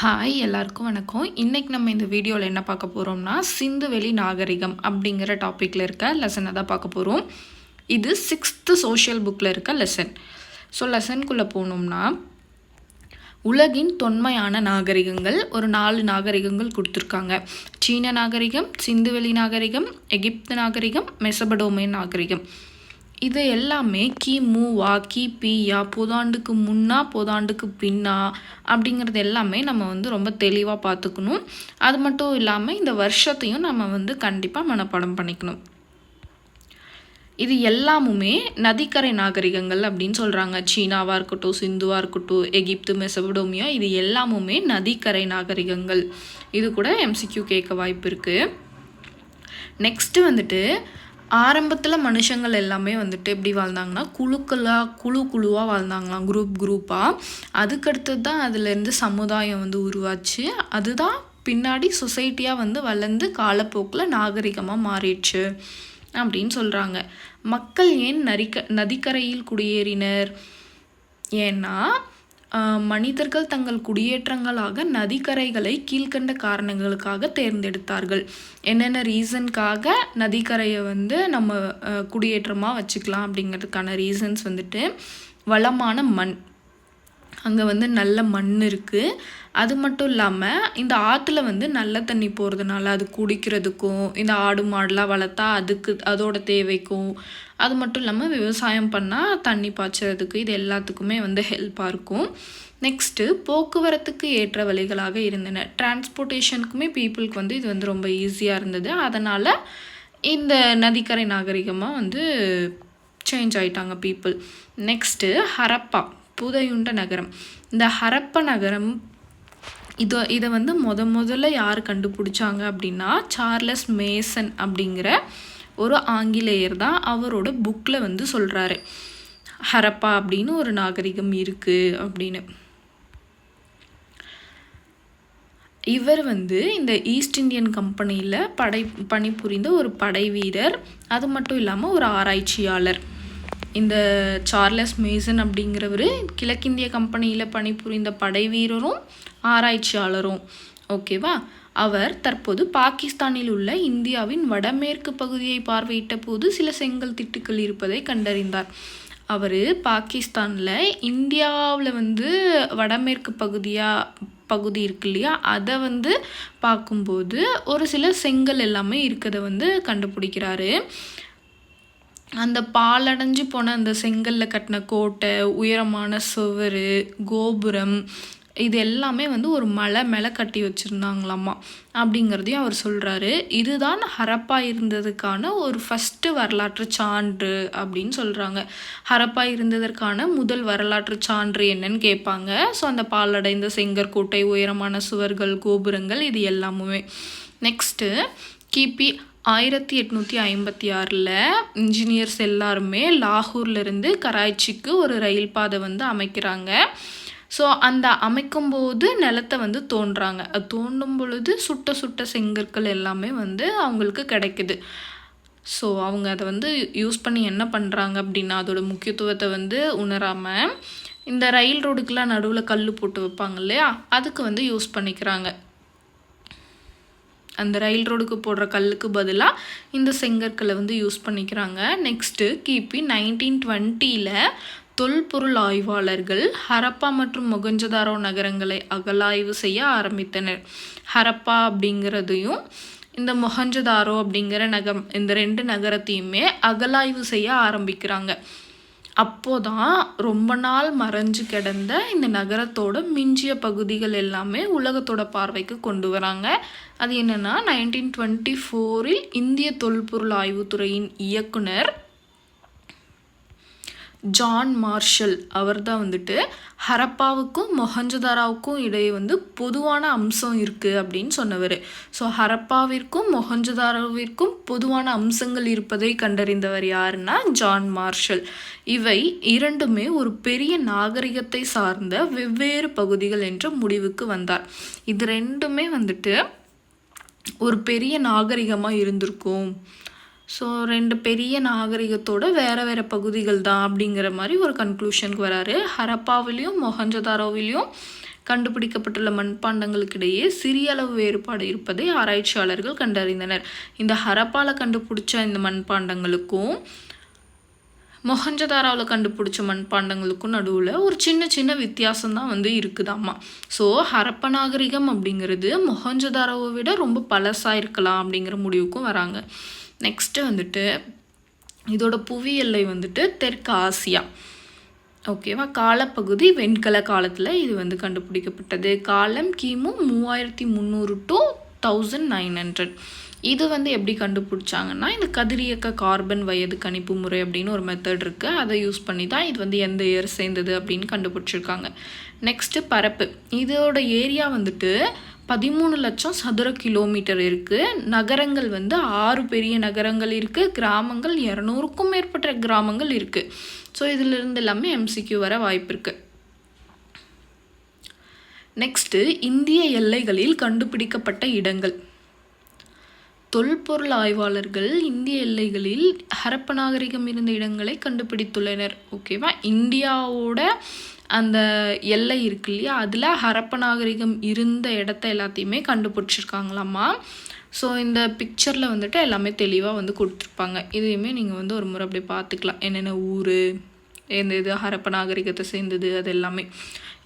Hi எல்லாருக்கும் வணக்கம். இன்றைக்கி நம்ம இந்த வீடியோவில் என்ன பார்க்க போகிறோம்னா சிந்துவெளி நாகரிகம் அப்படிங்கிற டாப்பிக்கில் இருக்க லெசனை தான் பார்க்க போகிறோம் இது சிக்ஸ்த்து சோஷியல் புக்கில் இருக்க லெசன் ஸோ லெசனுக்குள்ளே போனோம்னா உலகின் தொன்மையான நாகரிகங்கள் ஒரு நாலு நாகரிகங்கள் கொடுத்துருக்காங்க. சீன நாகரிகம் சிந்துவெளி நாகரிகம் எகிப்து நாகரிகம் மெசபடோமியன் நாகரிகம். இது எல்லாமே கிமுவா கிபியா புதாண்டுக்கு முன்னா புதாண்டுக்கு பின்னா அப்படிங்கிறது எல்லாமே நம்ம வந்து ரொம்ப தெளிவாக பார்த்துக்கணும். அது மட்டும் இல்லாமல் இந்த வருஷத்தையும் நம்ம வந்து கண்டிப்பாக மனப்பாடம் பண்ணிக்கணும். இது எல்லாமுமே நதிக்கரை நாகரிகங்கள் அப்படின்னு சொல்கிறாங்க சீனாவாக இருக்கட்டும் சிந்துவாக இருக்கட்டும் எகிப்து மெசபடோமியா இது எல்லாமுமே நதிக்கரை நாகரிகங்கள். இது கூட எம்சிக்யூ கேட்க வாய்ப்பு இருக்குது நெக்ஸ்ட்டு வந்துட்டு ஆரம்பத்தில் மனுஷங்கள் எல்லாமே வந்துட்டு எப்படி வாழ்ந்தாங்கன்னா குழுக்களாக குழு குழுவாக வாழ்ந்தாங்களாம் குரூப் குரூப்பாக அதுக்கடுத்தது தான் அதுலேருந்து சமுதாயம் வந்து உருவாச்சு. அதுதான் பின்னாடி சொசைட்டியாக வந்து வளர்ந்து காலப்போக்கில் நாகரிகமாக மாறிடுச்சு அப்படின்னு சொல்கிறாங்க மக்கள் ஏன் நரிக்க நதிக்கரையில் குடியேறினர்? ஏன்னா மனிதர்கள் தங்கள் குடியேற்றங்களாக நதிக்கரைகளை கீழ்கண்ட காரணங்களுக்காக தேர்ந்தெடுத்தார்கள். என்னென்ன ரீசனுக்காக நதிக்கரையை வந்து நம்ம குடியேற்றமாக வச்சுக்கலாம் அப்படிங்கிறதுக்கான ரீசன்ஸ் வந்துட்டு வளமான மண். அங்கே வந்து நல்ல மண் இருக்குது அது மட்டும் இல்லாமல் இந்த ஆற்றுல வந்து நல்ல தண்ணி போகிறதுனால அது குடிக்கிறதுக்கும் இந்த ஆடு மாடுலாம் வளர்த்தா அதுக்கு அதோட தேவைக்கும் அது மட்டும் இல்லாமல் விவசாயம் பண்ணால் தண்ணி பாய்ச்சறதுக்கு இது எல்லாத்துக்குமே வந்து ஹெல்ப்பாக இருக்கும். நெக்ஸ்ட்டு போக்குவரத்துக்கு ஏற்ற வழிகளாக இருந்தன. டிரான்ஸ்போர்ட்டேஷனுக்குமே பீப்புளுக்கு வந்து இது வந்து ரொம்ப ஈஸியாக இருந்தது. அதனால் இந்த நதிக்கரை நாகரிகமாக வந்து சேஞ்ச் ஆகிட்டாங்க பீப்புள் நெக்ஸ்ட்டு ஹரப்பா புதையுண்ட நகரம். இந்த ஹரப்ப நகரம் இதை இதை வந்து முத முதல்ல யார் கண்டுபிடிச்சாங்க அப்படின்னா சார்லஸ் மேசன் அப்படிங்கிற ஒரு ஆங்கிலேயர் தான் அவரோட புக்கில் வந்து சொல்கிறாரு ஹரப்பா அப்படின்னு ஒரு நாகரிகம் இருக்குது அப்படின்னு. இவர் வந்து இந்த ஈஸ்ட் இந்தியன் கம்பெனியில் படை பணிபுரிந்த ஒரு படை வீரர். அது மட்டும் இல்லாமல் ஒரு ஆராய்ச்சியாளர். இந்த சார்லஸ் மேசன் அப்படிங்கிறவர் கிழக்கிந்திய கம்பெனியில் பணிபுரிந்த படை வீரரும் ஆராய்ச்சியாளரும். ஓகேவா? அவர் தற்போது பாகிஸ்தானில் உள்ள இந்தியாவின் வடமேற்கு பகுதியை பார்வையிட்ட போது சில செங்கல் திட்டுக்கள் இருப்பதை கண்டறிந்தார். அவர் பாகிஸ்தானில் இந்தியாவில் வந்து வடமேற்கு பகுதியாக பகுதி இருக்கு இல்லையா? அதை வந்து பார்க்கும்போது ஒரு சில செங்கல் எல்லாமே இருக்கிறத வந்து கண்டுபிடிக்கிறாரு. அந்த பாலடைஞ்சு போன அந்த செங்கல்ல கட்டின கோட்டை உயரமான சுவர் கோபுரம் இது எல்லாமே வந்து ஒரு மலை மேலே கட்டி வச்சுருந்தாங்களாம்மா அப்படிங்கிறதையும் அவர் சொல்கிறாரு இதுதான் ஹரப்பா இருந்ததுக்கான ஒரு ஃபஸ்ட்டு வரலாற்று சான்று அப்படின்னு சொல்கிறாங்க ஹரப்பா இருந்ததற்கான முதல் வரலாற்று சான்று என்னன்னு கேட்பாங்க. ஸோ அந்த பாலடைந்த செங்கற்கோட்டை உயரமான சுவர்கள் கோபுரங்கள் இது எல்லாமே நெக்ஸ்ட்டு கிபி ஆயிரத்தி எட்நூற்றி ஐம்பத்தி ஆறில் இன்ஜினியர்ஸ் எல்லாருமே லாகூர்லேருந்து கராய்ச்சிக்கு ஒரு ரயில் பாதை வந்து அமைக்கிறாங்க. ஸோ அந்த அமைக்கும்போது நிலத்தை வந்து தோன்றாங்க. அது தோண்டும் பொழுது சுட்ட சுட்ட செங்கற்கள் எல்லாமே வந்து அவங்களுக்கு கிடைக்குது. ஸோ அவங்க அதை வந்து யூஸ் பண்ணி என்ன பண்ணுறாங்க அப்படின்னா அதோட முக்கியத்துவத்தை வந்து உணராமல் இந்த ரயில் ரோடுக்கெலாம் நடுவில் கல் போட்டு வைப்பாங்க இல்லையா? அதுக்கு வந்து யூஸ் பண்ணிக்கிறாங்க. அந்த ரயில் ரோடுக்கு போடுற கல்லுக்கு பதிலாக இந்த செங்கற்களை வந்து யூஸ் பண்ணிக்கிறாங்க. நெக்ஸ்ட்டு கிபி நைன்டீன் டுவெண்ட்டியில் தொல்பொருள் ஆய்வாளர்கள் ஹரப்பா மற்றும் மொகஞ்சதாரோ நகரங்களை அகலாய்வு செய்ய ஆரம்பித்தனர். ஹரப்பா அப்படிங்கிறதையும் இந்த மொஹஞ்சதாரோ அப்படிங்கிற நகரம் இந்த ரெண்டு நகரத்தையுமே அகலாய்வு செய்ய ஆரம்பிக்கிறாங்க. அப்போதான் ரொம்ப நாள் மறைஞ்சு கிடந்த இந்த நகரத்தோட மிஞ்சிய பகுதிகள் எல்லாமே உலகத்தோட பார்வைக்கு கொண்டு வராங்க. அது என்னென்னா நைன்டீன் டுவெண்ட்டி ஃபோரில் இந்திய தொல்பொருள் ஆய்வுத்துறையின் இயக்குனர் ஜான் மார்ஷல் அவர் தான் வந்துட்டு ஹரப்பாவுக்கும் மொஹஞ்சதாராவுக்கும் இடையே வந்து பொதுவான அம்சம் இருக்குது அப்படின்னு சொன்னவர். ஸோ ஹரப்பாவிற்கும் மொஹஞ்சதாராவிற்கும் பொதுவான அம்சங்கள் இருப்பதை கண்டறிந்தவர் யாருன்னா ஜான் மார்ஷல் இவை இரண்டுமே ஒரு பெரிய நாகரிகத்தை சார்ந்த வெவ்வேறு பகுதிகள் என்ற முடிவுக்கு வந்தார். இது ரெண்டுமே வந்துட்டு ஒரு பெரிய நாகரிகமாக இருந்திருக்கும். ஸோ ரெண்டு பெரிய நாகரிகத்தோட வேறு வேறு பகுதிகள் தான் அப்படிங்கிற மாதிரி ஒரு கன்க்ளூஷனுக்கு வராரு. ஹரப்பாவிலையும் மொஹஞ்சதாரோவிலையும் கண்டுபிடிக்கப்பட்டுள்ள மண்பாண்டங்களுக்கிடையே சிறிய அளவு வேறுபாடு இருப்பதை ஆராய்ச்சியாளர்கள் கண்டறிந்தனர். இந்த ஹரப்பால கண்டுபிடிச்ச இந்த மண்பாண்டங்களுக்கும் மொஹஞ்சதாராவில் கண்டுபிடிச்ச மண்பாண்டங்களுக்கும் நடுவில் ஒரு சின்ன சின்ன வித்தியாசம் தான் வந்து இருக்குதாம்மா ஸோ ஹரப்ப நாகரிகம் அப்படிங்கிறது மொஹஞ்சதாராவை விட ரொம்ப பழசாக இருக்கலாம் அப்படிங்கிற முடிவுக்கும் வராங்க. நெக்ஸ்ட்டு வந்துட்டு இதோட புவி எல்லை வந்துட்டு தெற்கு ஆசியா. ஓகேவா காலப்பகுதி வெண்கல காலத்தில் இது வந்து கண்டுபிடிக்கப்பட்டது. காலம் கிமு மூவாயிரத்தி முந்நூறு டு தௌசண்ட் நைன் ஹண்ட்ரட் இது வந்து எப்படி கண்டுபிடிச்சாங்கன்னா இந்த கதிரியக்க கார்பன் வயது கணிப்பு முறை அப்படின்னு ஒரு மெத்தட் இருக்குது அதை யூஸ் பண்ணி தான் இது வந்து எந்த இயர் சேர்ந்தது அப்படின்னு கண்டுபிடிச்சிருக்காங்க. நெக்ஸ்ட்டு பரப்பு. இதோட ஏரியா வந்துட்டு பதிமூணு லட்சம் சதுர கிலோமீட்டர் இருக்குது நகரங்கள் வந்து ஆறு பெரிய நகரங்கள் இருக்குது கிராமங்கள் இரநூறுக்கும் மேற்பட்ட கிராமங்கள் இருக்குது ஸோ இதிலிருந்து எல்லாமே எம்சிக்யூ வர வாய்ப்பு இருக்குது நெக்ஸ்ட்டு இந்திய எல்லைகளில் கண்டுபிடிக்கப்பட்ட இடங்கள். தொல்பொருள் ஆய்வாளர்கள் இந்திய எல்லைகளில் ஹரப்ப நாகரிகம் இருந்த இடங்களை கண்டுபிடித்துள்ளனர். ஓகேவா இந்தியாவோட அந்த எல்லை இருக்கு இல்லையா? அதில் ஹரப்ப நாகரிகம் இருந்த இடத்த எல்லாத்தையுமே கண்டுபிடிச்சிருக்காங்களாம்மா ஸோ இந்த பிக்சரில் வந்துட்டு எல்லாமே தெளிவாக வந்து கொடுத்துருப்பாங்க. இதையுமே நீங்கள் வந்து ஒரு முறை அப்படி பார்த்துக்கலாம். என்னென்ன ஊர் எந்த இது ஹரப்ப நாகரிகத்தை சேர்ந்தது அது எல்லாமே.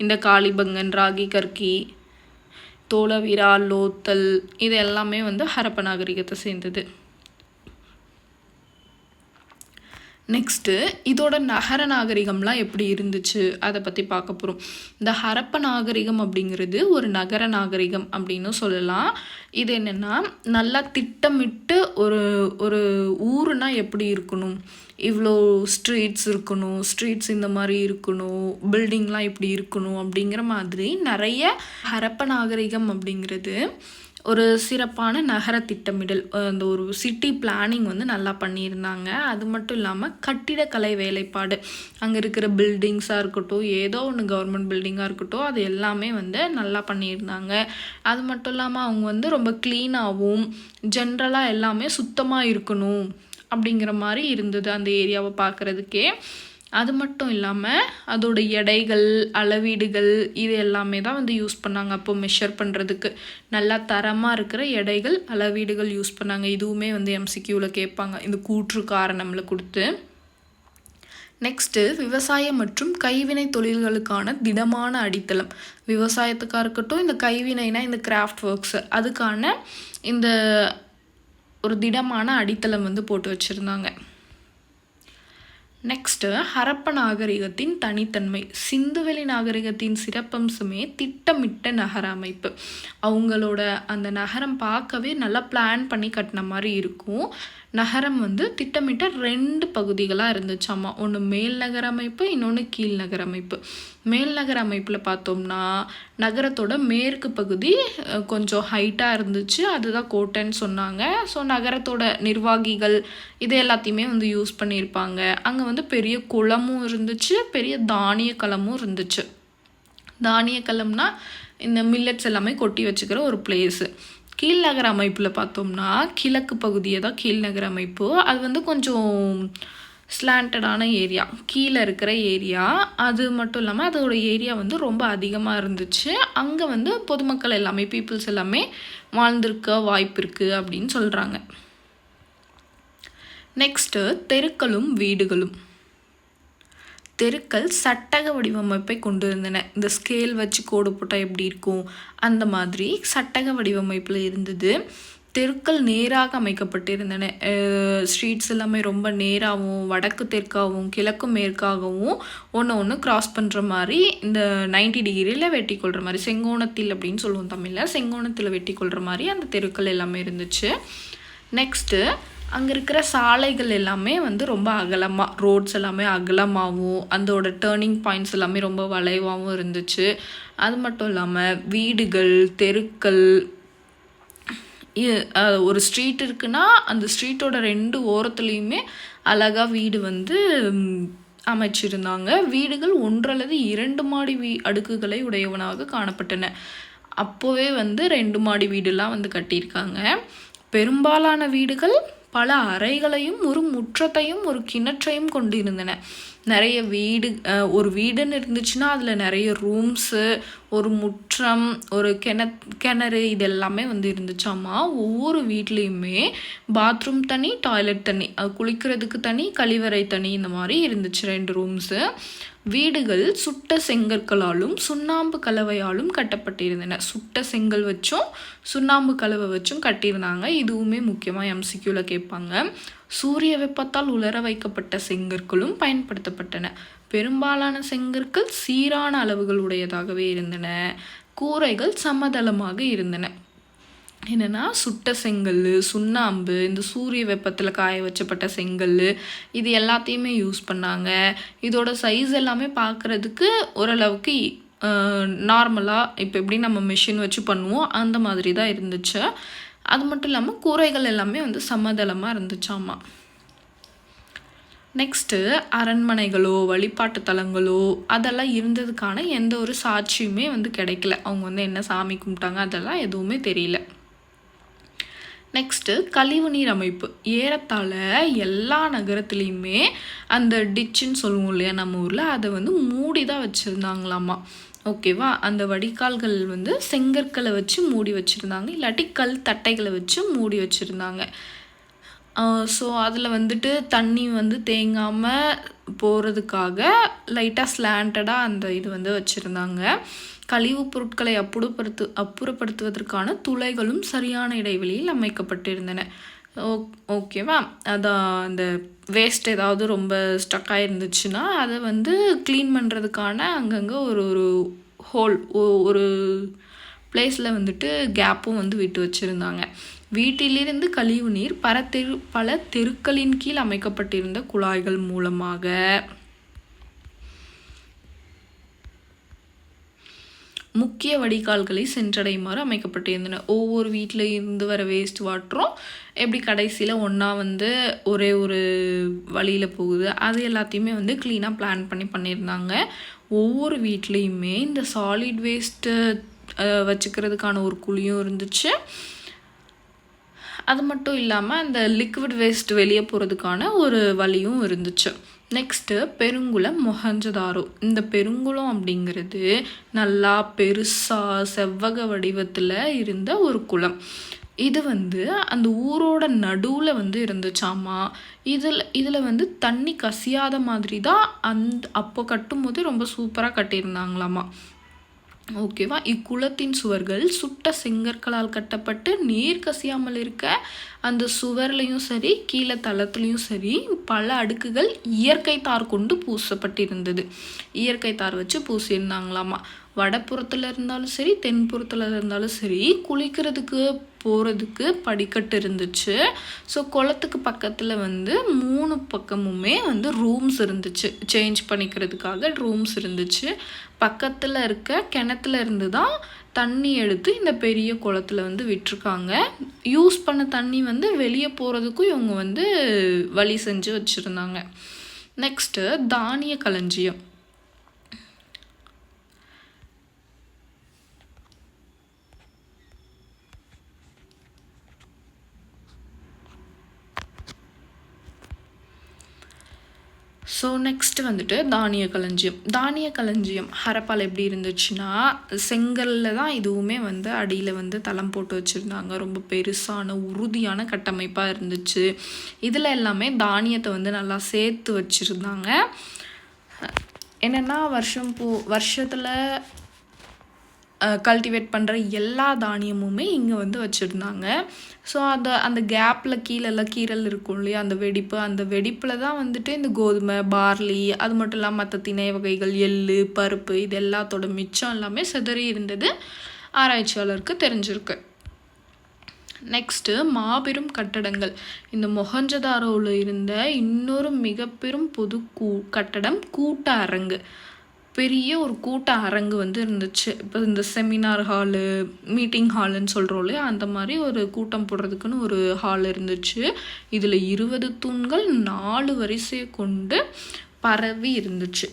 இந்த காளிபங்கன் ராகி கர்கி தோளவிரா லோத்தல் இது எல்லாமே வந்து ஹரப்ப நாகரிகத்தை சேர்ந்தது. நெக்ஸ்ட்டு இதோட நகர நாகரிகம்லாம் எப்படி இருந்துச்சு? அதை பற்றி பார்க்க போகிறோம் இந்த ஹரப்ப நாகரிகம் அப்படிங்கிறது ஒரு நகர நாகரிகம் அப்படின்னு சொல்லலாம். இது என்னென்னா நல்லா திட்டமிட்டு ஒரு ஒரு ஊருனா எப்படி இருக்கணும்? இவ்வளோ ஸ்ட்ரீட்ஸ் இருக்கணும் ஸ்ட்ரீட்ஸ் இந்த மாதிரி இருக்கணும் பில்டிங்லாம் இப்படி இருக்கணும் அப்படிங்கிற மாதிரி நிறைய ஹரப்ப நாகரிகம் அப்படிங்கிறது ஒரு சிறப்பான நகர திட்டமிடல் அந்த ஒரு சிட்டி பிளானிங் வந்து நல்லா பண்ணியிருந்தாங்க. அது மட்டும் இல்லாமல் கட்டிடக்கலை வேலைப்பாடு. அங்கே இருக்கிற பில்டிங்ஸாக இருக்கட்டும் ஏதோ ஒன்று கவர்மெண்ட் பில்டிங்காக இருக்கட்டும் அது எல்லாமே வந்து நல்லா பண்ணியிருந்தாங்க. அது மட்டும் இல்லாமல் அவங்க வந்து ரொம்ப க்ளீனாகவும் ஜென்ரலாக எல்லாமே சுத்தமாக இருக்கணும் அப்படிங்கிற மாதிரி இருந்தது அந்த ஏரியாவை பார்க்குறதுக்கே. அது மட்டும் இல்லாமல் அதோட எடைகள் அளவீடுகள் இது எல்லாமே தான் வந்து யூஸ் பண்ணாங்க. அப்போ மெஷர் பண்ணுறதுக்கு நல்லா தரமாக இருக்கிற எடைகள் அளவீடுகள் யூஸ் பண்ணாங்க. இதுவுமே வந்து எம்சிக்யூவில் கேட்பாங்க. இந்த கூற்று காரணம்ல கொடுத்து. நெக்ஸ்ட்டு விவசாயம் மற்றும் கைவினை தொழில்களுக்கான திடமான அடித்தளம். விவசாயத்துக்காக இருக்கட்டும் இந்த கைவினைனா இந்த கிராஃப்ட் ஒர்க்ஸு அதுக்கான இந்த ஒரு திடமான அடித்தளம் வந்து போட்டு வச்சுருந்தாங்க. நெக்ஸ்ட்டு ஹரப்ப நாகரிகத்தின் தனித்தன்மை. சிந்துவெளி நாகரிகத்தின் சிறப்பம்சமே திட்டமிட்ட நகர அமைப்பு. அவங்களோட அந்த நகரம் பார்க்கவே நல்லா பிளான் பண்ணி கட்டின மாதிரி இருக்கும். நகரம் வந்து திட்டமிட்ட ரெண்டு பகுதிகளாக இருந்துச்சாமா. ஒன்று மேல் நகர அமைப்பு இன்னொன்று கீழ் நகர அமைப்பு. மேல் நகர அமைப்பில் பார்த்தோம்னா நகரத்தோட மேற்கு பகுதி கொஞ்சம் ஹைட்டாக இருந்துச்சு. அதுதான் கோட்டைன்னு சொன்னாங்க. ஸோ நகரத்தோட நிர்வாகிகள் இது எல்லாத்தையுமே வந்து யூஸ் பண்ணியிருப்பாங்க. அங்கே வந்து பெரிய குளமும் இருந்துச்சு பெரிய தானிய களமும் இருந்துச்சு. தானிய களம்னா இந்த மில்லட்ஸ் எல்லாமே கொட்டி வச்சுக்கிற ஒரு பிளேஸு கீழ்நகர அமைப்பில் பார்த்தோம்னா கிழக்கு பகுதியை தான் கீழ்நகர அமைப்பு. அது வந்து கொஞ்சம் ஸ்லாண்டடான ஏரியா கீழே இருக்கிற ஏரியா அது மட்டும் இல்லாமல் அதோட ஏரியா வந்து ரொம்ப அதிகமாக இருந்துச்சு. அங்கே வந்து பொதுமக்கள் எல்லாமே பீப்புள்ஸ் எல்லாமே வாழ்ந்திருக்க வாய்ப்பு இருக்குது அப்படின்னு சொல்கிறாங்க நெக்ஸ்ட்டு தெருக்களும் வீடுகளும். தெருக்கள் சட்டக வடிவமைப்பை கொண்டு இருந்தன இந்த ஸ்கேல் வச்சு கோடு போட்டால் எப்படி இருக்கும்? அந்த மாதிரி சட்டக வடிவமைப்பில் இருந்தது. தெருக்கள் நேராக அமைக்கப்பட்டிருந்தன. ஸ்ட்ரீட்ஸ் எல்லாமே ரொம்ப நேராகவும் வடக்கு தெற்காகவும் கிழக்கு மேற்காகவும் ஒன்று ஒன்று கிராஸ் பண்ணுற மாதிரி இந்த நைன்டி டிகிரியில் வெட்டி கொள்கிற மாதிரி செங்கோணத்தில் அப்படின்னு சொல்லுவோம் தமிழில் செங்கோணத்தில் வெட்டி கொள்கிற மாதிரி அந்த தெருக்கள் எல்லாமே இருந்துச்சு. நெக்ஸ்ட்டு அங்கே இருக்கிற சாலைகள் எல்லாமே வந்து ரொம்ப அகலமாக ரோட்ஸ் எல்லாமே அகலமாகவும் அதோட டேர்னிங் பாயிண்ட்ஸ் எல்லாமே ரொம்ப வளைவாகவும் இருந்துச்சு. அது மட்டும் இல்லாமல் வீடுகள் தெருக்கள் ஒரு ஸ்ட்ரீட் இருக்குன்னா அந்த ஸ்ட்ரீட்டோட ரெண்டு ஓரத்துலேயுமே அழகாக வீடு வந்து அமைச்சிருந்தாங்க. வீடுகள் ஒன்று அல்லது இரண்டு மாடி வீ அடுக்குகளை உடையவனாக காணப்பட்டன. அப்போவே வந்து ரெண்டு மாடி வீடுலாம் வந்து கட்டியிருக்காங்க. பெரும்பாலான வீடுகள் பல அறைகளையும் ஒரு முற்றத்தையும் ஒரு கிணற்றையும் கொண்டிருந்தன நிறைய வீடு ஒரு வீடுன்னு இருந்துச்சுன்னா அதில் நிறைய ரூம்ஸு ஒரு முற்றம் ஒரு கிண கிணறு இது எல்லாமே வந்து இருந்துச்சாமா ஒவ்வொரு வீட்லேயுமே பாத்ரூம் தனி டாய்லெட் தனி. அது குளிக்கிறதுக்கு தனி கழிவறை தனி இந்த மாதிரி இருந்துச்சு ரெண்டு ரூம்ஸு வீடுகள் சுட்ட செங்கற்களாலும் சுண்ணாம்பு கலவையாலும் கட்டப்பட்டிருந்தன. சுட்ட செங்கல் வச்சும் சுண்ணாம்பு கலவை வச்சும் கட்டியிருந்தாங்க. இதுவுமே முக்கியமாக எம்சிக்யூவில் கேட்பாங்க. சூரிய வெப்பத்தால் உலர வைக்கப்பட்ட செங்கற்களும் பயன்படுத்தப்பட்டன. பெரும்பாலான செங்கற்கள் சீரான அளவுகள் உடையதாகவே இருந்தன. கூரைகள் சமதளமாக இருந்தன. என்னென்னா சுட்ட செங்கல் சுண்ணாம்பு இந்த சூரிய வெப்பத்தில் காய வச்சப்பட்ட செங்கல் இது எல்லாத்தையுமே யூஸ் பண்ணாங்க. இதோட சைஸ் எல்லாமே பார்க்குறதுக்கு ஓரளவுக்கு நார்மலாக இப்போ எப்படி நம்ம மிஷின் வச்சு பண்ணுவோம் அந்த மாதிரி தான் இருந்துச்சு. அது மட்டும் இல்லாமல் கூரைகள் எல்லாமே வந்து சமதளமாக இருந்துச்சாமா. நெக்ஸ்ட்டு அரண்மனைகளோ வழிபாட்டு தலங்களோ அதெல்லாம் இருந்ததுக்கான எந்த ஒரு சாட்சியுமே வந்து கிடைக்கல. அவங்க வந்து என்ன சாமி கும்பிட்டாங்க அதெல்லாம் எதுவுமே தெரியல. நெக்ஸ்ட்டு கழிவுநீர் அமைப்பு. ஏறத்தாழ எல்லா நகரத்துலேயுமே அந்த டிச்சுன்னு சொல்லுவோம் இல்லையா நம்ம ஊரில் அதை வந்து மூடி தான் வச்சுருந்தாங்களாமா ஓகேவா அந்த வடிகால்கள் வந்து செங்கற்களை வச்சு மூடி வச்சுருந்தாங்க. இல்லாட்டி கல் தட்டைகளை வச்சு மூடி வச்சுருந்தாங்க. ஸோ அதில் வந்துட்டு தண்ணி வந்து தேங்காமல் போகிறதுக்காக லைட்டாக ஸ்லாண்டடாக அந்த இது வந்து வச்சுருந்தாங்க. கழிவுப் பொருட்களை அப்புறப்படுத்து அப்புறப்படுத்துவதற்கான துளைகளும் சரியான இடைவெளியில் அமைக்கப்பட்டிருந்தன. ஓ ஓகேவா? அதான் அந்த வேஸ்ட் ஏதாவது ரொம்ப ஸ்டக் ஆகிருந்துச்சுன்னா அதை வந்து க்ளீன் பண்ணுறதுக்கான அங்கங்கே ஒரு ஒரு ஹோல் ஒரு பிளேஸில் வந்துட்டு கேப்பும் வந்து விட்டு வச்சுருந்தாங்க. வீட்டிலிருந்து கழிவு நீர் பல தெரு பல தெருக்களின் கீழ் அமைக்கப்பட்டிருந்த குழாய்கள் மூலமாக முக்கிய வடிகால்களை சென்றடையுமாறு அமைக்கப்பட்டிருந்தன. ஒவ்வொரு வீட்டில் இருந்து வர வேஸ்ட் வாட்டரும் எப்படி கடைசியில் ஒன்றா வந்து ஒரே ஒரு வழியில் போகுது அது எல்லாத்தையுமே வந்து க்ளீனாக பிளான் பண்ணி பண்ணியிருந்தாங்க. ஒவ்வொரு வீட்லேயுமே இந்த சாலிட் வேஸ்ட்டு வச்சுக்கிறதுக்கான ஒரு குழியும் இருந்துச்சு. அது மட்டும் இல்லாமல் அந்த லிக்விட் வேஸ்ட் வெளியே போகிறதுக்கான ஒரு வழியும் இருந்துச்சு. நெக்ஸ்ட்டு பெருங்குளம் மொஹஞ்சதாரோ. இந்த பெருங்குளம் அப்படிங்கிறது நல்லா பெருசாக செவ்வக வடிவத்தில் இருந்த ஒரு குளம். இது வந்து அந்த ஊரோட நடுவில் வந்து இருந்துச்சாமா? இதில் இதில் வந்து தண்ணி கசியாத மாதிரி தான் அந்த அப்போ கட்டும்போது ரொம்ப சூப்பராக கட்டியிருந்தாங்களாமா? ஓகேவா இக்குளத்தின் சுவர்கள் சுட்ட செங்கற்களால் கட்டப்பட்டு நீர் கசியாமல் இருக்க அந்த சுவர்லையும் சரி கீழே தளத்துலையும் சரி பல அடுக்குகள் இயற்கை தார் கொண்டு பூசப்பட்டிருந்தது. இயற்கை தார் வச்சு பூசியிருந்தாங்களாமா? வடப்புறத்தில் இருந்தாலும் சரி தென்புறத்தில் இருந்தாலும் சரி குளிக்கிறதுக்கு போகிறதுக்கு படிக்கட்டு இருந்துச்சு. ஸோ குளத்துக்கு பக்கத்தில் வந்து மூணு பக்கமுமே வந்து ரூம்ஸ் இருந்துச்சு. சேஞ்ச் பண்ணிக்கிறதுக்காக ரூம்ஸ் இருந்துச்சு. பக்கத்தில் இருக்க கிணத்துல இருந்து தான் தண்ணி எடுத்து இந்த பெரிய குளத்துல வந்து விட்டுருக்காங்க. யூஸ் பண்ண தண்ணி வந்து வெளியே போகிறதுக்கும் இவங்க வந்து வழி செஞ்சு வச்சுருந்தாங்க. நெக்ஸ்ட்டு தானிய களஞ்சியம். ஸோ நெக்ஸ்ட் வந்துட்டு தானிய களஞ்சியம். தானிய களஞ்சியம் ஹரப்பால் எப்படி இருந்துச்சுன்னா செங்கல்ல தான் இதுவுமே வந்து அடியில் வந்து தளம் போட்டு வச்சுருந்தாங்க. ரொம்ப பெருசான உறுதியான கட்டமைப்பாக இருந்துச்சு. இதில் எல்லாமே தானியத்தை வந்து நல்லா சேர்த்து வச்சுருந்தாங்க. என்னென்னா வருஷம் பூ வருஷத்தில் கல்டிவேட் பண்ணுற எல்லா தானியமுமே இங்கே வந்து வச்சுருந்தாங்க. ஸோ அந்த அந்த கேப்பில் கீழெல்லாம் கீரல் இருக்கும் இல்லையா அந்த வெடிப்பு அந்த வெடிப்பில் தான் வந்துட்டு இந்த கோதுமை பார்லி அது மட்டும் இல்லாமல் மற்ற திணை வகைகள் எள்ளு பருப்பு இது எல்லாத்தோட மிச்சம் எல்லாமே சிதறி இருந்தது. ஆராய்ச்சியாளருக்கு தெரிஞ்சிருக்கு. நெக்ஸ்ட்டு மாபெரும் கட்டடங்கள். இந்த மொஹஞ்சதாரோவில் இருந்த இன்னொரு மிக பெரும் பொது கூ கட்டடம் கூட்ட அரங்கு. பெரிய ஒரு கூட்ட அரங்கு வந்து இருந்துச்சு. இப்போ இந்த செமினார் ஹாலு மீட்டிங் ஹாலுன்னு சொல்கிறோம் இல்லையா? அந்த மாதிரி ஒரு கூட்டம் போடுறதுக்குன்னு ஒரு ஹால் இருந்துச்சு. இதில் இருபது தூண்கள் நாலு வரிசையை கொண்டு பரவி இருந்துச்சு.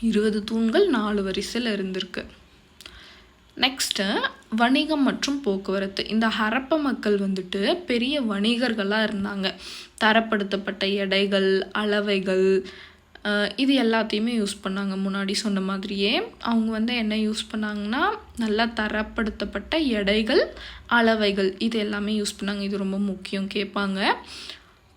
இருபது தூண்கள் நாலு வரிசையில் இருந்திருக்கு. நெக்ஸ்ட்டு வணிகம் மற்றும் போக்குவரத்து. இந்த ஹரப்ப மக்கள் வந்துட்டு பெரிய வணிகர்களாக இருந்தாங்க. தரப்படுத்தப்பட்ட எடைகள் அளவைகள் இது எல்லாத்தையுமே யூஸ் பண்ணாங்க முன்னாடி சொன்ன மாதிரியே. அவங்க வந்து என்ன யூஸ் பண்ணாங்கன்னா நல்லா தரப்படுத்தப்பட்ட எடைகள் அளவைகள் இது எல்லாமே யூஸ் பண்ணாங்க. இது ரொம்ப முக்கியம் கேட்பாங்க.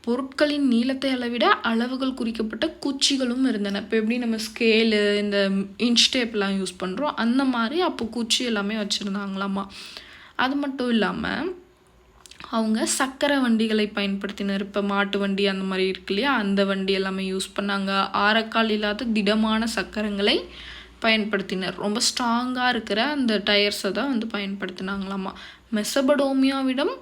பொருட்களின் நீளத்தை அளவிட அளவுகள் குறிக்கப்பட்ட குச்சிகளும் இருந்தன. இப்போ எப்படி நம்ம ஸ்கேலு இந்த இன்ச் டேப்லாம் யூஸ் பண்ணுறோம் அந்த மாதிரி அப்போ குச்சி எல்லாமே வச்சுருந்தாங்களாமா. அது மட்டும் இல்லாமல் அவங்க சக்கரை வண்டிகளை பயன்படுத்தினர் இப்போ மாட்டு வண்டி அந்த மாதிரி இருக்கு இல்லையா? அந்த வண்டி எல்லாமே யூஸ் பண்ணாங்க. ஆரக்கால் இல்லாத திடமான சக்கரங்களை பயன்படுத்தினர். ரொம்ப ஸ்ட்ராங்காக இருக்கிற அந்த டயர்ஸை தான் வந்து பயன்படுத்தினாங்களாமா. மெசபடோமியாவிடம்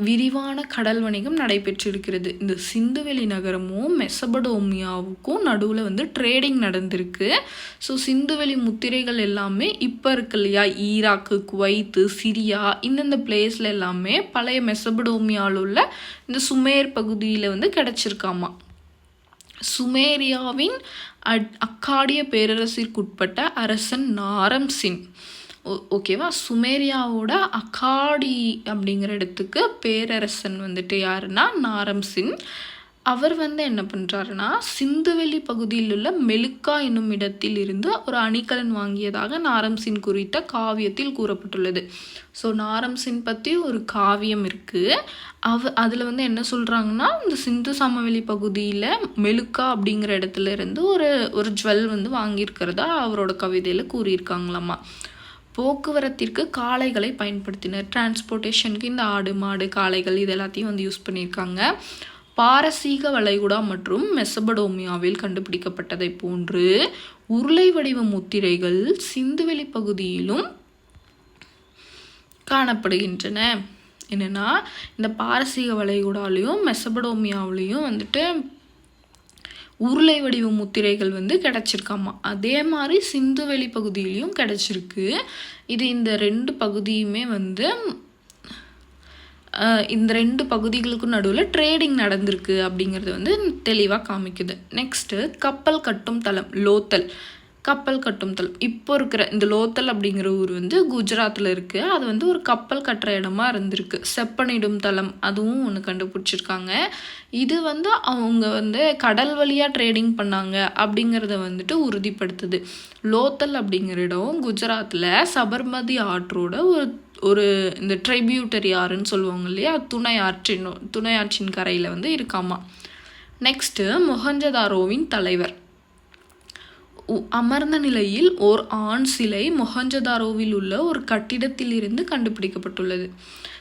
விரிவான கடல் வணிகம் நடைபெற்றிருக்கிறது. இந்த சிந்துவெளி நகரமும் மெசபடோமியாவுக்கும் நடுவில் வந்து ட்ரேடிங் நடந்திருக்கு. ஸோ சிந்துவெளி முத்திரைகள் எல்லாமே இப்போ இருக்கு இல்லையா? ஈராக்கு குவைத்து சிரியா இந்தந்த பிளேஸில் எல்லாமே பழைய மெசபடோமியாவில் உள்ள இந்த சுமேர் பகுதியில் வந்து கிடச்சிருக்காமா? சுமேரியாவின் அட் அக்காடிய பேரரசிற்குட்பட்ட அரசன் நாரம் சின் ஓகேவா? சுமேரியாவோட அக்காடி அப்படிங்கிற இடத்துக்கு பேரரசன் வந்துட்டு யாருன்னா? நாரம்சின் அவர் வந்து என்ன பண்ணுறாருன்னா சிந்துவெளி பகுதியில் உள்ள மெலுக்கா என்னும் இடத்தில் இருந்து ஒரு அணிகலன் வாங்கியதாக நாரம்சின் குறித்த காவியத்தில் கூறப்பட்டுள்ளது. ஸோ நாரம்சின் பற்றி ஒரு காவியம் இருக்குது அவ அதில் வந்து என்ன சொல்கிறாங்கன்னா இந்த சிந்து சமவெளி பகுதியில் மெலுக்கா அப்படிங்கிற இடத்துல இருந்து ஒரு ஒரு ஜுவல் வந்து வாங்கியிருக்கிறதா அவரோட கவிதையில் கூறியிருக்காங்களாம்மா போக்குவரத்திற்கு காளைகளை பயன்படுத்தினர். டிரான்ஸ்போர்ட்டேஷனுக்கு இந்த ஆடு மாடு காளைகள் இது எல்லாத்தையும் வந்து யூஸ் பண்ணியிருக்காங்க. பாரசீக வளைகுடா மற்றும் மெசபடோமியாவில் கண்டுபிடிக்கப்பட்டதை போன்று உருளை வடிவ முத்திரைகள் சிந்துவெளி பகுதியிலும் காணப்படுகின்றன. என்னென்னா இந்த பாரசீக வளைகுடாலையும் மெசபடோமியாவிலையும் வந்துட்டு உருளை வடிவ முத்திரைகள் வந்து கிடச்சிருக்காமா? அதே மாதிரி சிந்துவெளி பகுதியிலையும் கிடச்சிருக்கு. இது இந்த ரெண்டு பகுதியுமே வந்து இந்த ரெண்டு பகுதிகளுக்கும் நடுவில் ட்ரேடிங் நடந்திருக்கு அப்படிங்கிறது வந்து தெளிவாக காமிக்குது. நெக்ஸ்ட்டு கப்பல் கட்டும் தளம் லோத்தல். கப்பல் கட்டும் தளம் இப்போ இருக்கிற இந்த லோத்தல் அப்படிங்கிற ஊர் வந்து குஜராத்தில் இருக்குது அது வந்து ஒரு கப்பல் கட்டுற இடமா இருந்திருக்கு. செப்பனிடும் தளம் அதுவும் ஒன்று கண்டுபிடிச்சிருக்காங்க. இது வந்து அவங்க வந்து கடல் வழியாக ட்ரேடிங் பண்ணாங்க அப்படிங்கிறத வந்துட்டு உறுதிப்படுத்துது. லோத்தல் அப்படிங்கிற இடம் குஜராத்தில் சபர்மதி ஆற்றோட ஒரு ஒரு இந்த ட்ரைபியூட்டரி ஆறுன்னு சொல்லுவாங்க இல்லையா? துணை ஆற்றின் துணை ஆற்றின் கரையில் வந்து இருக்காமா? நெக்ஸ்ட்டு மொஹஞ்சதாரோவின் தலைவர். அமர்ந்த நிலையில் ஓர் ஆண் சிலை மொஹஞ்சதாரோவில் உள்ள ஒரு கட்டிடத்தில் இருந்து கண்டுபிடிக்கப்பட்டுள்ளது.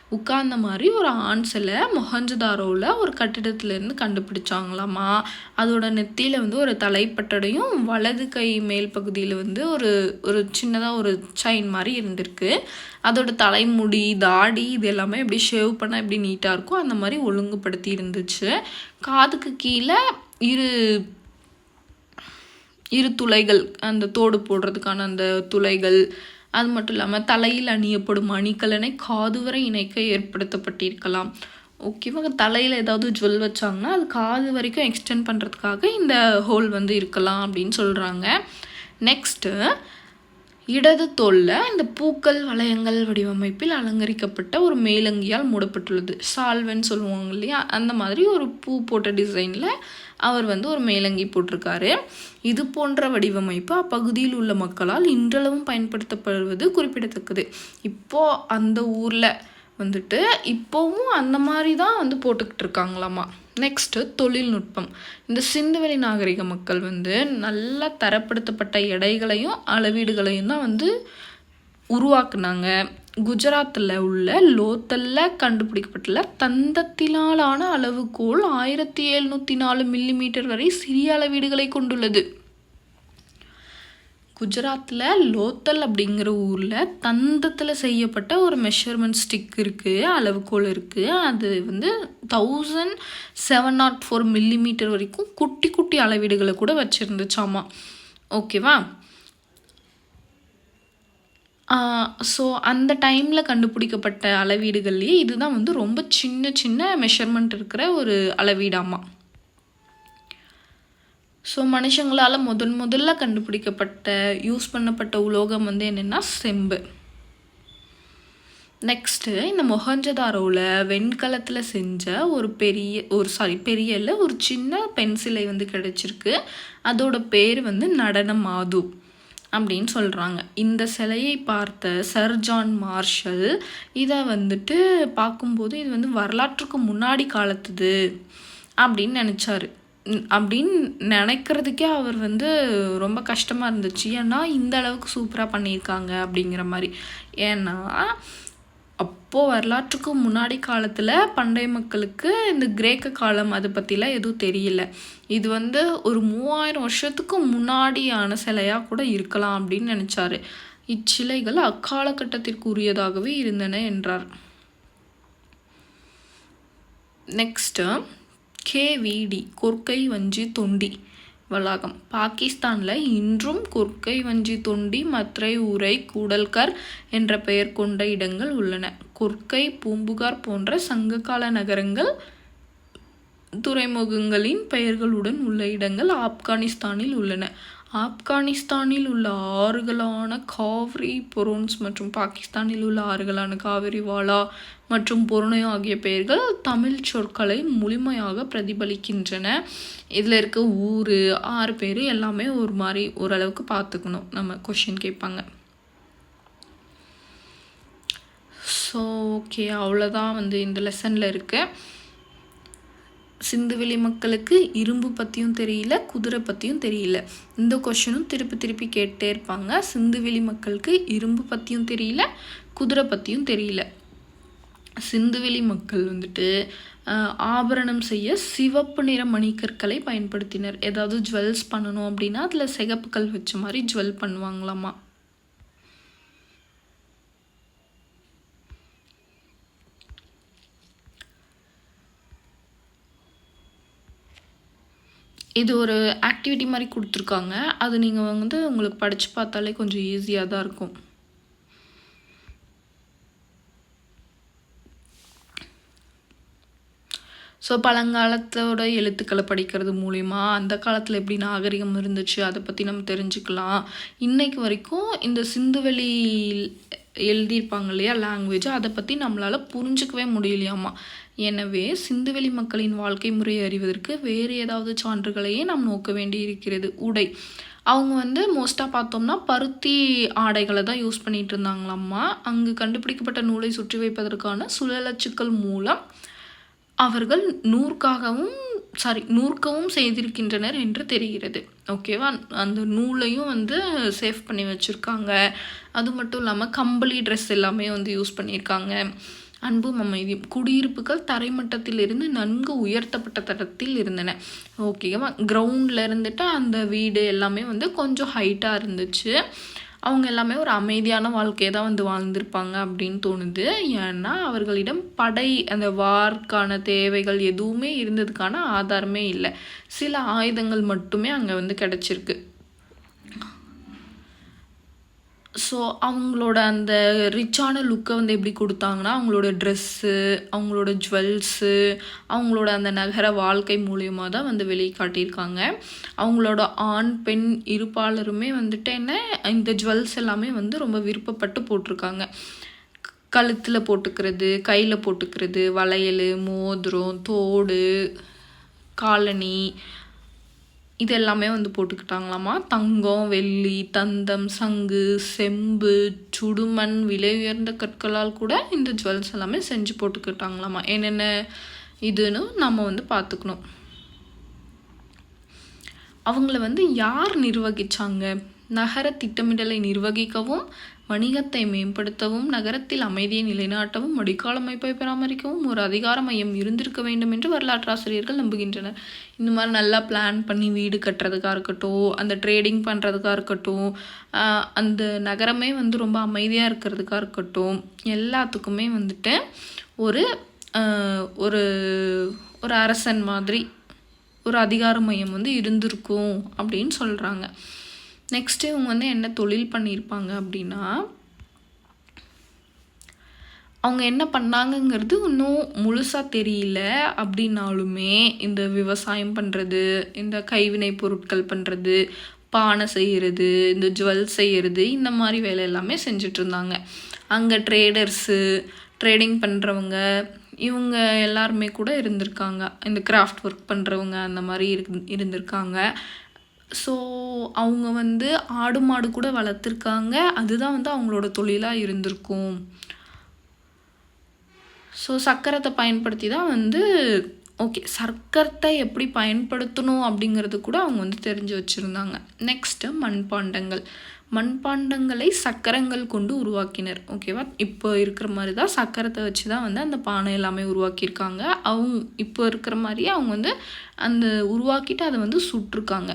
உட்கார்ந்த மாதிரி ஒரு ஆண் சிலை மொஹஞ்சதாரோவில் ஒரு கட்டிடத்திலேருந்து கண்டுபிடிச்சாங்களாமா? அதோட நெத்தியில் வந்து ஒரு தலைப்பட்டடையும் வலது கை மேல் பகுதியில் வந்து ஒரு ஒரு சின்னதாக ஒரு செயின் மாதிரி இருந்திருக்கு. அதோட தலைமுடி தாடி இது எல்லாமே எப்படி ஷேவ் பண்ணால் எப்படி நீட்டாக இருக்கோ அந்த மாதிரி ஒழுங்குபடுத்தி இருந்துச்சு. காதுக்கு கீழே இரு இரு துளைகள் அந்த தோடு போடுறதுக்கான அந்த துளைகள் அது மட்டும் இல்லாமல் தலையில் அணியப்படும் அணிகலனை காது வரை இணைக்க ஏற்படுத்தப்பட்டிருக்கலாம். ஓகேவா தலையில் ஏதாவது ஜுவல் வச்சாங்கன்னா அது காது வரைக்கும் எக்ஸ்டெண்ட் பண்ணுறதுக்காக இந்த ஹோல் வந்து இருக்கலாம் அப்படின்னு சொல்கிறாங்க நெக்ஸ்ட்டு இடது தோல்ல இந்த பூக்கள் வளையங்கள் வடிவமைப்பில் அலங்கரிக்கப்பட்ட ஒரு மேலங்கியால் மூடப்பட்டுள்ளது. சால்வன்னு சொல்லுவாங்க இல்லையா? அந்த மாதிரி ஒரு பூ போட்ட டிசைனில் அவர் வந்து ஒரு மேலங்கி போட்டிருக்காரு. இது போன்ற வடிவமைப்பு அப்பகுதியில் உள்ள மக்களால் இன்றளவும் பயன்படுத்தப்படுவது குறிப்பிடத்தக்கது. இப்போ அந்த ஊரில் வந்துட்டு இப்போவும் அந்த மாதிரி தான் வந்து போட்டுக்கிட்டு இருக்காங்களாமா? நெக்ஸ்ட்டு தொழில்நுட்பம். இந்த சிந்துவெளி நாகரிக மக்கள் வந்து நல்லா தரப்படுத்தப்பட்ட எடைகளையும் அளவீடுகளையும் தான் வந்து உருவாக்குனாங்க. குஜராத்தில் உள்ள லோத்தல்ல கண்டுபிடிக்கப்பட்டுள்ள தந்தத்தினாலான அளவுகோல் ஆயிரத்தி எழுநூற்றி நாலு மில்லிமீட்டர் வரை சிறிய அளவீடுகளை கொண்டுள்ளது. குஜராத்தில் லோத்தல் அப்படிங்கிற ஊரில் தந்தத்தில் செய்யப்பட்ட ஒரு மெஷர்மெண்ட் ஸ்டிக் இருக்குது அளவுகோல் இருக்குது அது வந்து thousand seven nought four millimetre வரைக்கும் குட்டி குட்டி அளவீடுகளை கூட வச்சுருந்துச்சாமா? ஓகேவா ஸோ அந்த டைமில் கண்டுபிடிக்கப்பட்ட அளவீடுகள்லேயே இதுதான் வந்து ரொம்ப சின்ன சின்ன மெஷர்மெண்ட் இருக்கிற ஒரு அளவீடாமா? ஸோ மனுஷங்களால் முதன் முதல்ல கண்டுபிடிக்கப்பட்ட யூஸ் பண்ணப்பட்ட உலோகம் வந்து என்னென்னா செம்பு. நெக்ஸ்ட்டு இந்த மொஹஞ்சதாரோவில் வெண்கலத்தில் செஞ்ச ஒரு பெரிய ஒரு சாரி பெரிய இல்லை ஒரு சின்ன பென்சிலை வந்து கிடச்சிருக்கு. அதோட பேர் வந்து நடன மாது. அப்படின்னு சொல்கிறாங்க இந்த சிலையை பார்த்த சர் ஜான் மார்ஷல் இதை வந்துட்டு பார்க்கும்போது இது வந்து வரலாற்றுக்கு முன்னாடி காலத்துது அப்படின்னு நினச்சாரு. அப்படின்னு நினைக்கிறதுக்கே அவர் வந்து ரொம்ப கஷ்டமாக இருந்துச்சு. ஏன்னா இந்த அளவுக்கு சூப்பராக பண்ணியிருக்காங்க அப்படிங்கிற மாதிரி. ஏன்னா அப்போது வரலாற்றுக்கு முன்னாடி காலத்தில் பண்டைய மக்களுக்கு இந்த கிரேக்க காலம் அதை பற்றிலாம் எதுவும் தெரியல. இது வந்து ஒரு மூவாயிரம் வருஷத்துக்கு முன்னாடியான சிலையாக கூட இருக்கலாம் அப்படின்னு நினச்சாரு. இச்சிலைகள் அக்காலகட்டத்திற்குரியதாகவே இருந்தன என்றார். நெக்ஸ்ட்டு கேவிடி கொற்கை வஞ்சி தொண்டி. வளாகம். பாகிஸ்தானில் இன்றும் கொர்க்கை வஞ்சி தொண்டி மத்ரை உரை கூடல்கர் என்ற பெயர் கொண்ட இடங்கள் உள்ளன. கொற்கை பூம்புகார் போன்ற சங்ககால நகரங்கள் துறைமுகங்களின் பெயர்களுடன் உள்ள இடங்கள் ஆப்கானிஸ்தானில் உள்ளன. ஆப்கானிஸ்தானில் உள்ள ஆறுகளான காவிரி பொரோன்ஸ் மற்றும் பாகிஸ்தானில் உள்ள ஆறுகளான காவிரி வாலா மற்றும் பொருணை ஆகிய பெயர்கள் தமிழ் சொற்களை முழுமையாக பிரதிபலிக்கின்றன. இதில் இருக்க ஊர் ஆறு பேர் எல்லாமே ஒரு மாதிரி ஓரளவுக்கு பார்த்துக்கணும் நம்ம கொஷின் கேட்பாங்க. ஸோ ஓகே அவ்வளோதான் வந்து இந்த லெசனில் இருக்குது சிந்துவெளி மக்களுக்கு இரும்பு பற்றியும் தெரியல குதிரை பற்றியும் தெரியல. இந்த கொஷனும் திருப்பி திருப்பி கேட்டே இருப்பாங்க. சிந்துவெளி மக்களுக்கு இரும்பு பற்றியும் தெரியல குதிரை பற்றியும் தெரியல. சிந்துவெளி மக்கள் வந்துட்டு ஆபரணம் செய்ய சிவப்பு நிற மணிக்கற்களை பயன்படுத்தினர். ஏதாவது ஜுவல்ஸ் பண்ணணும் அப்படின்னா அதில் சிகப்புக்கள் வச்ச மாதிரி ஜுவல் பண்ணுவாங்களாமா? இது ஒரு ஆக்டிவிட்டி மாதிரி கொடுத்துருக்காங்க. அது நீங்கள் வந்து உங்களுக்கு படித்து பார்த்தாலே கொஞ்சம் ஈஸியாக தான் இருக்கும். ஸோ பழங்காலத்தோட எழுத்துக்களை படிக்கிறது மூலிமா அந்த காலத்தில் எப்படி நாகரிகம் இருந்துச்சு அதை பற்றி நம்ம தெரிஞ்சுக்கலாம். இன்றைக்கு வரைக்கும் இந்த சிந்துவெளி எழுதியிருப்பாங்க இல்லையா லாங்குவேஜ் அதை பற்றி நம்மளால் புரிஞ்சுக்கவே முடியலையாமா? எனவே சிந்துவெளி மக்களின் வாழ்க்கை முறையை அறிவதற்கு வேறு ஏதாவது சான்றுகளையே நாம் நோக்க வேண்டி இருக்கிறது. உடை. அவங்க வந்து மோஸ்ட்டாக பார்த்தோம்னா பருத்தி ஆடைகளை தான் யூஸ் பண்ணிகிட்டு இருந்தாங்களாம்மா. அங்கு கண்டுபிடிக்கப்பட்ட நூலை சுற்றி வைப்பதற்கான சுழலச்சுக்கள் மூலம் அவர்கள் நூற்காகவும் சாரி நூற்கவும் செய்திருக்கின்றனர் என்று தெரிகிறது. ஓகேவா அந்த நூலையும் வந்து சேவ் பண்ணி வச்சுருக்காங்க. அது மட்டும் இல்லாமல் கம்பளி ட்ரெஸ் எல்லாமே வந்து யூஸ் பண்ணியிருக்காங்க அன்பும் அமைதியும். குடியிருப்புகள் தரைமட்டத்திலிருந்து நன்கு உயர்த்தப்பட்ட தரத்தில் இருந்தன. ஓகேவா கிரவுண்டில் இருந்துட்டு அந்த வீடு எல்லாமே வந்து கொஞ்சம் ஹைட்டாக இருந்துச்சு. அவங்க எல்லாமே ஒரு அமைதியான வாழ்க்கையை தான் வந்து வாழ்ந்திருப்பாங்க அப்படின்னு தோணுது. ஏன்னா அவர்களிடம் படை அந்த வார்க்கான தேவைகள் எதுவுமே இருந்ததுக்கான ஆதாரமே இல்லை. சில ஆயுதங்கள் மட்டுமே அங்கே வந்து கிடச்சிருக்கு. ஸோ அவங்களோட அந்த ரிச்சான லுக்கை வந்து எப்படி கொடுத்தாங்கன்னா அவங்களோட ட்ரெஸ்ஸு அவங்களோட ஜுவல்ஸு அவங்களோட அந்த நகர வாழ்க்கை மூலியமாக தான் வந்து வெளியே காட்டியிருக்காங்க. அவங்களோட ஆண் பெண் இருப்பாளருமே வந்துட்டு என்ன இந்த ஜுவல்ஸ் எல்லாமே வந்து ரொம்ப விருப்பப்பட்டு போட்டிருக்காங்க. கழுத்தில் போட்டுக்கிறது கையில் போட்டுக்கிறது வளையல் மோதிரம் தோடு காலனி இது எல்லாமே வந்து போட்டுக்கிட்டாங்களாமா? தங்கம் வெள்ளி தந்தம் சங்கு செம்பு சுடுமண் விலை உயர்ந்த கற்களால் கூட இந்த ஜுவல்ஸ் எல்லாமே செஞ்சு போட்டுக்கிட்டாங்களாமா? என்னென்ன இதுன்னு நம்ம வந்து பார்த்துக்கணும். அவங்கள வந்து யார் நிர்வகிச்சாங்க? நகர திட்டமிடலை நிர்வகிக்கவும் வணிகத்தை மேம்படுத்தவும் நகரத்தில் அமைதியை நிலைநாட்டவும் வடிகால் அமைப்பை பராமரிக்கவும் ஒரு அதிகார மையம் இருந்திருக்க வேண்டும் என்று வரலாற்று ஆசிரியர்கள் நம்புகின்றனர். இந்த மாதிரி நல்லா பிளான் பண்ணி வீடு கட்டுறதுக்காக இருக்கட்டும் அந்த ட்ரேடிங் பண்ணுறதுக்காக இருக்கட்டும் அந்த நகரமே வந்து ரொம்ப அமைதியாக இருக்கிறதுக்காக இருக்கட்டும் எல்லாத்துக்குமே வந்துட்டு ஒரு ஒரு ஒரு அரசன் மாதிரி ஒரு அதிகார மையம் வந்து இருந்திருக்கும் அப்படின்னு சொல்கிறாங்க நெக்ஸ்ட்டு இவங்க வந்து என்ன தொழில் பண்ணியிருப்பாங்க அப்படின்னா அவங்க என்ன பண்ணாங்கங்கிறது இன்னும் முழுசாக தெரியல. அப்படின்னாலுமே இந்த விவசாயம் பண்ணுறது இந்த கைவினை பொருட்கள் பண்ணுறது பானை செய்கிறது இந்த ஜுவல் செய்கிறது இந்த மாதிரி வேலை எல்லாமே செஞ்சுட்டு இருந்தாங்க. அங்கே ட்ரேடர்ஸு ட்ரேடிங் பண்ணுறவங்க இவங்க எல்லாருமே கூட இருந்திருக்காங்க. இந்த கிராஃப்ட் ஒர்க் பண்ணுறவங்க அந்த மாதிரி இரு இருந்திருக்காங்க. ஸோ அவங்க வந்து ஆடு மாடு கூட வளர்த்துருக்காங்க. அதுதான் வந்து அவங்களோட தொழிலாக இருந்திருக்கும். ஸோ சக்கரத்தை பயன்படுத்தி தான் வந்து ஓகே சர்க்கரத்தை எப்படி பயன்படுத்தணும் அப்படிங்கிறது கூட அவங்க வந்து தெரிஞ்சு வச்சுருந்தாங்க. நெக்ஸ்ட்டு மண்பாண்டங்கள். மண்பாண்டங்களை சக்கரங்கள் கொண்டு உருவாக்கினர். ஓகேவா இப்போ இருக்கிற மாதிரி தான் சக்கரத்தை வச்சு தான் வந்து அந்த பானை எல்லாமே உருவாக்கியிருக்காங்க. அவங்க இப்போ இருக்கிற மாதிரியே அவங்க வந்து அந்த உருவாக்கிட்டு அதை வந்து சுட்டிருக்காங்க.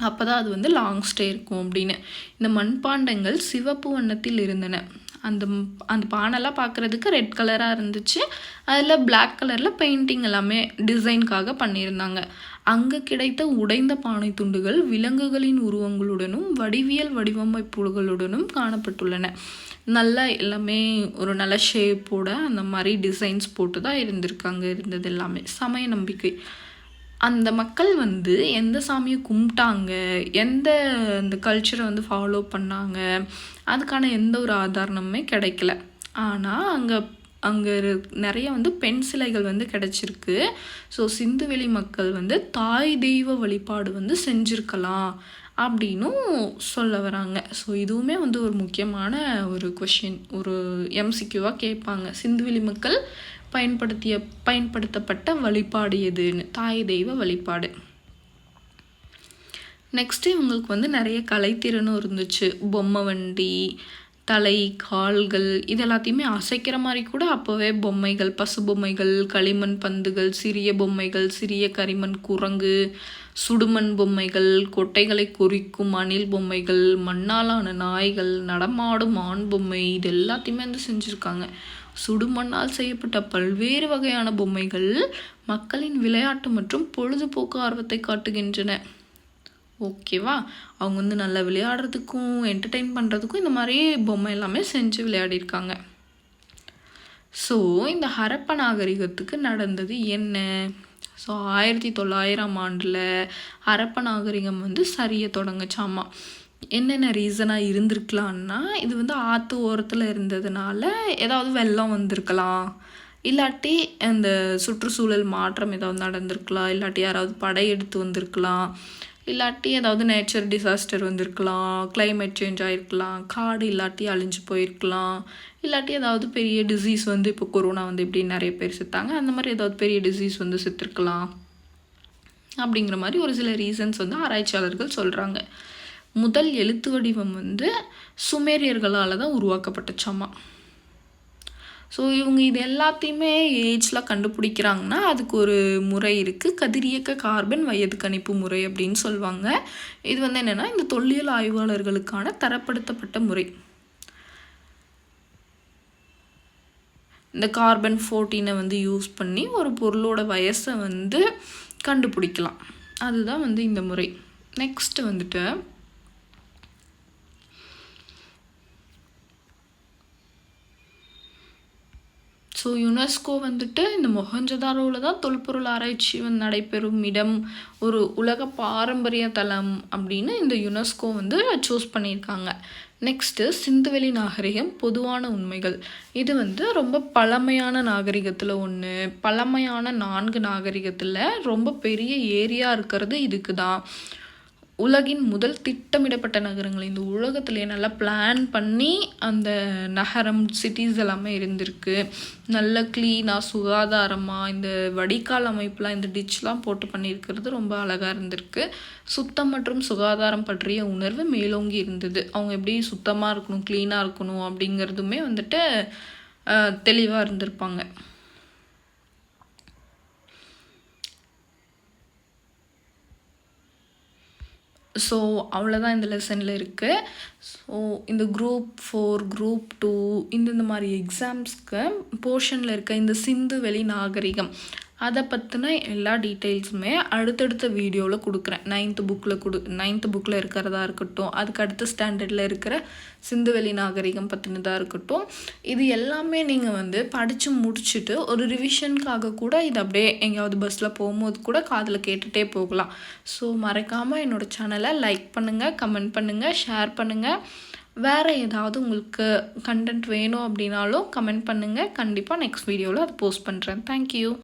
அப்போ தான் அது வந்து லாங் ஸ்டே இருக்கும் அப்படின்னு. இந்த மண்பாண்டங்கள் சிவப்பு வண்ணத்தில் இருந்தன. அந்த அந்த பானைலாம் பார்க்குறதுக்கு ரெட் கலராக இருந்துச்சு. அதில் பிளாக் கலரில் பெயிண்டிங் எல்லாமே டிசைனுக்காக பண்ணியிருந்தாங்க. அங்கே கிடைத்த உடைந்த பானை துண்டுகள் விலங்குகளின் உருவங்களுடனும் வடிவியல் வடிவமைப்புகளுடனும் காணப்பட்டுள்ளன. நல்லா எல்லாமே ஒரு நல்ல ஷேப்போட அந்த மாதிரி டிசைன்ஸ் போட்டு தான் இருந்திருக்காங்க இருந்தது எல்லாமே. சமய நம்பிக்கை. அந்த மக்கள் வந்து எந்த சாமியை கும்பிட்டாங்க எந்த இந்த கல்ச்சரை வந்து ஃபாலோ பண்ணாங்க அதுக்கான எந்த ஒரு ஆதாரமுமே கிடைக்கல. ஆனால் அங்கே அங்கே நிறைய வந்து பெண் சிலைகள் வந்து கிடச்சிருக்கு. ஸோ சிந்துவெளி மக்கள் வந்து தாய் தெய்வ வழிபாடு வந்து செஞ்சுருக்கலாம் அப்படின்னும் சொல்ல வராங்க. ஸோ இதுவுமே வந்து ஒரு முக்கியமான ஒரு கொஷின் ஒரு எம்சிக்யூவாக கேட்பாங்க. சிந்துவெளி மக்கள் பயன்படுத்திய பயன்படுத்தப்பட்ட வழிபாடு எதுன்னு? தாய் தெய்வ வழிபாடு. நெக்ஸ்ட்டு இவங்களுக்கு வந்து நிறைய கலைத்திறனும் இருந்துச்சு. பொம்மை வண்டி தலை கால்கள் இது எல்லாத்தையுமே அசைக்கிற மாதிரி கூட அப்போவே பொம்மைகள் பசு பொம்மைகள் களிமண் பந்துகள் சிறிய பொம்மைகள் சிறிய கரிமண் குரங்கு சுடுமண் பொம்மைகள் கொட்டைகளை குறிக்கும் அணில் பொம்மைகள் மண்ணாலான நாய்கள் நடமாடும் ஆண் பொம்மை இது எல்லாத்தையுமே வந்து செஞ்சுருக்காங்க. சுடுமண்ணால் செய்யப்பட்ட பல்வேறு வகையான பொம்மைகள் மக்களின் விளையாட்டு மற்றும் பொழுதுபோக்கு ஆர்வத்தை காட்டுகின்றன. ஓகேவா? அவங்க வந்து நல்லா விளையாடுறதுக்கும் என்டர்டெயின் பண்ணுறதுக்கும் இந்த மாதிரி பொம்மை எல்லாமே செஞ்சு விளையாடிருக்காங்க. ஸோ இந்த ஹரப்ப நாகரிகத்துக்கு நடந்தது என்ன? ஸோ ஆயிரத்தி தொள்ளாயிரம் ஆண்டில் ஹரப்ப நாகரிகம் வந்து சரிய தொடங்குச்சாமா? என்னென்ன ரீசனாக இருந்திருக்கலான்னா இது வந்து ஆற்று ஓரத்தில் இருந்ததுனால ஏதாவது வெள்ளம் வந்திருக்கலாம். இல்லாட்டி அந்த சுற்றுச்சூழல் மாற்றம் ஏதாவது நடந்திருக்கலாம். இல்லாட்டி யாராவது படையெடுத்து வந்திருக்கலாம். இல்லாட்டி ஏதாவது நேச்சர் டிசாஸ்டர் வந்திருக்கலாம். கிளைமேட் சேஞ்ச் ஆகிருக்கலாம் காடு இல்லாட்டி அழிஞ்சு போயிருக்கலாம். இல்லாட்டி ஏதாவது பெரிய டிசீஸ் வந்து இப்போ கொரோனா வந்து இப்படி நிறைய பேர் செத்தாங்க. அந்த மாதிரி ஏதாவது பெரிய டிசீஸ் வந்து செத்துருக்கலாம். அப்படிங்கிற மாதிரி ஒரு சில ரீசன்ஸ் வந்து ஆராய்ச்சியாளர்கள் சொல்கிறாங்க முதல் எழுத்து வடிவம் வந்து சுமேரியர்களால் தான் உருவாக்கப்பட்டுச்சாமா ஸோ இவங்க இது எல்லாத்தையுமே ஏஜ்லாம் கண்டுபிடிக்கிறாங்கன்னா அதுக்கு ஒரு முறை இருக்குது கதிரியக்க கார்பன் வயது கணிப்பு முறை அப்படின்னு சொல்லுவாங்க. இது வந்து என்னென்னா இந்த தொல்லியல் ஆய்வாளர்களுக்கான தரப்படுத்தப்பட்ட முறை. இந்த கார்பன் ஃபோர்டீனை வந்து யூஸ் பண்ணி ஒரு பொருளோட வயசை வந்து கண்டுபிடிக்கலாம். அதுதான் வந்து இந்த முறை. நெக்ஸ்ட்டு வந்துட்டு ஸோ யுனெஸ்கோ வந்துட்டு இந்த மொஹஞ்சதாரோவில் தான் தொல்பொருள் ஆராய்ச்சி வந்து நடைபெறும் இடம் ஒரு உலக பாரம்பரிய தலம் அப்படின்னு இந்த யுனெஸ்கோ வந்து சூஸ் பண்ணியிருக்காங்க. நெக்ஸ்ட்டு சிந்துவெளி நாகரிகம் பொதுவான உண்மைகள். இது வந்து ரொம்ப பழமையான நாகரிகத்தில் ஒன்று பழமையான நான்கு நாகரிகத்தில் ரொம்ப பெரிய ஏரியா இருக்கிறது இதுக்கு தான் உலகின் முதல் திட்டமிடப்பட்ட நகரங்கள். இந்த உலகத்துலேயே நல்லா பிளான் பண்ணி அந்த நகரம் சிட்டிஸ் எல்லாமே இருந்திருக்கு. நல்ல க்ளீனாக சுகாதாரமாக இந்த வடிகால் அமைப்புலாம் இந்த டிச்லாம் போட்டு பண்ணியிருக்கிறது ரொம்ப அழகாக இருந்திருக்கு. சுத்தம் மற்றும் சுகாதாரம் பற்றிய உணர்வு மேலோங்கி இருந்தது. அவங்க எப்படி சுத்தமாக இருக்கணும் க்ளீனாக இருக்கணும் அப்படிங்கிறதுமே வந்துட்டு தெளிவாக இருந்திருப்பாங்க. ஸோ அவ்வளோதான் இந்த லெசனில் இருக்குது ஸோ இந்த குரூப் ஃபோர் குரூப் டூ இந்த மாதிரி எக்ஸாம்ஸ்க்கு போர்ஷனில் இருக்க இந்த சிந்து வெளி நாகரிகம் அதை பற்றின எல்லா டீட்டெயில்ஸுமே அடுத்தடுத்த வீடியோவில் கொடுக்குறேன். நைன்த்து புக்கில் கொடு நைன்த்து புக்கில் இருக்கிறதா இருக்கட்டும் அதுக்கு அடுத்த ஸ்டாண்டர்டில் இருக்கிற சிந்துவெளி நாகரிகம் பற்றினதாக இருக்கட்டும் இது எல்லாமே நீங்கள் வந்து படித்து முடிச்சுட்டு ஒரு ரிவிஷனுக்காக கூட இது அப்படியே எங்கேயாவது பஸ்ஸில் போகும்போது கூட காதில் கேட்டுகிட்டே போகலாம். ஸோ மறக்காமல் என்னோடய சேனலை லைக் பண்ணுங்கள் கமெண்ட் பண்ணுங்கள் ஷேர் பண்ணுங்கள் வேறு ஏதாவது உங்களுக்கு கண்டென்ட் வேணும் அப்படின்னாலும் கமெண்ட் பண்ணுங்கள் கண்டிப்பாக நெக்ஸ்ட் வீடியோவில் அதை போஸ்ட் பண்ணுறேன் தேங்க்யூ